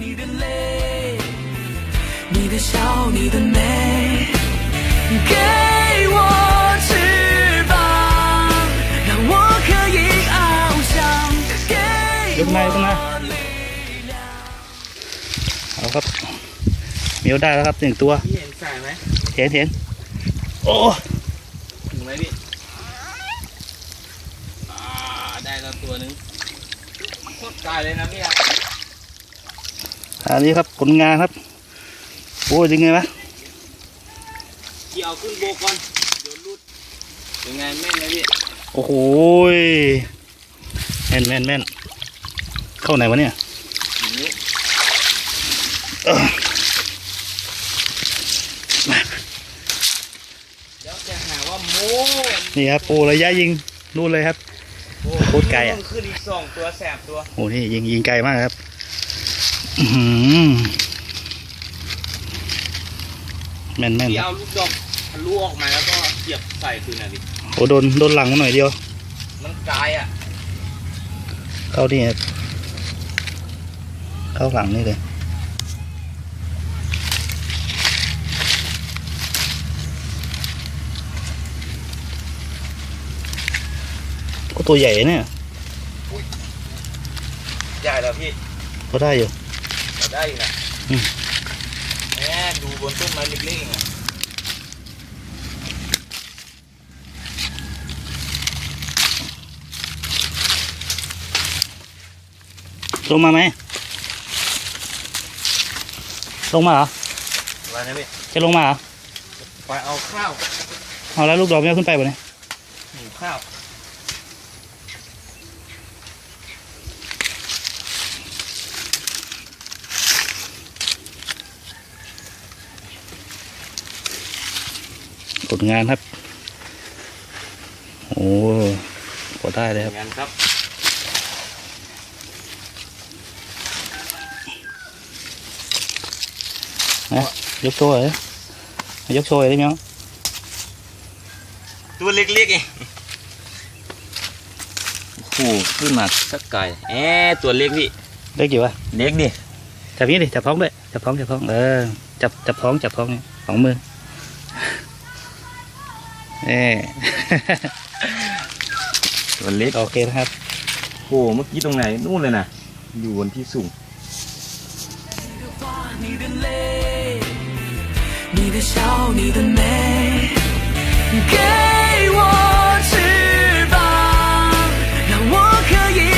你的泪，你的笑，你的美，给我翅膀，让我可以翱翔，给 ยกมา 我 ยกมา 力量。 เอาครับเมียวได้แล้วครับหนึ่งตัว พี่เห็นสายไหม เห็นเห็นโอ้ ถึงไหมพี่อ่าได้แล้วตัวหนึงโคตรกายเลยนะพี่อ่ะ อันนี้ครับผลงานครับ โอ้ยยังไงวะพี่เอาขึ้นโบกก่อนเดี๋ยวรุดยังไงแม่นไหมพี่โอ้โหยแม่นแม่นแม่นเข้าไหนวะเนี่ยอย่างนี้เออแล้วจะหาว่าโม้นี่ครับโอ้ระยะยิงนู่นเลยครับโอ้โคตรไกลอะต้องขึ้นอีกสองตัวแสบตัวโอ้นี่ยิงยิงไกลมากครับอื้อหือ แม่นแม่นพี่ครับเอาลูกดอกทะลุออกมาแล้วก็เสียบใส่คืนน่ะดิโอ้โดนโดนหลังมาหน่อยเดียว มันกายอะ เข้านี่ครับเข้าหลังนี่เลยก็ตัวใหญ่เนี่ย ใหญ่แล้วพี่ ก็ได้อยู่เรา ได้อีกนะอืมแหมดูบนต้นไม้เล็กๆเองอะลงมาไหมลงมาเหรออะไรนะพี่จะลงมาเหรอไปเอาข้าวเอาแล้วลูกดอกไม่เอาขึ้นไปบ่เนี่ยหิวข้าว ผลงานครับ โอ้พอได้เลยครับงั้นครับยกโชว์เลยยกโชว์เลยได้ไหมครับตัวเล็กๆเองโอ้โหขึ้นมาสักไก่แอะตัวเล็กพี่ได้กี่วะเล็กดิ จับนี้ดิ จับท้องด้วย จับท้อง จับท้อง เออ จับ จับท้อง จับท้องนี่สองมือ นี่ส่วนเล็กโอเคนะครับโอ้เมื่อกี้ตรงไหนนู่นเลยนะอยู่บนที่สูง，给我翅膀，让我可以。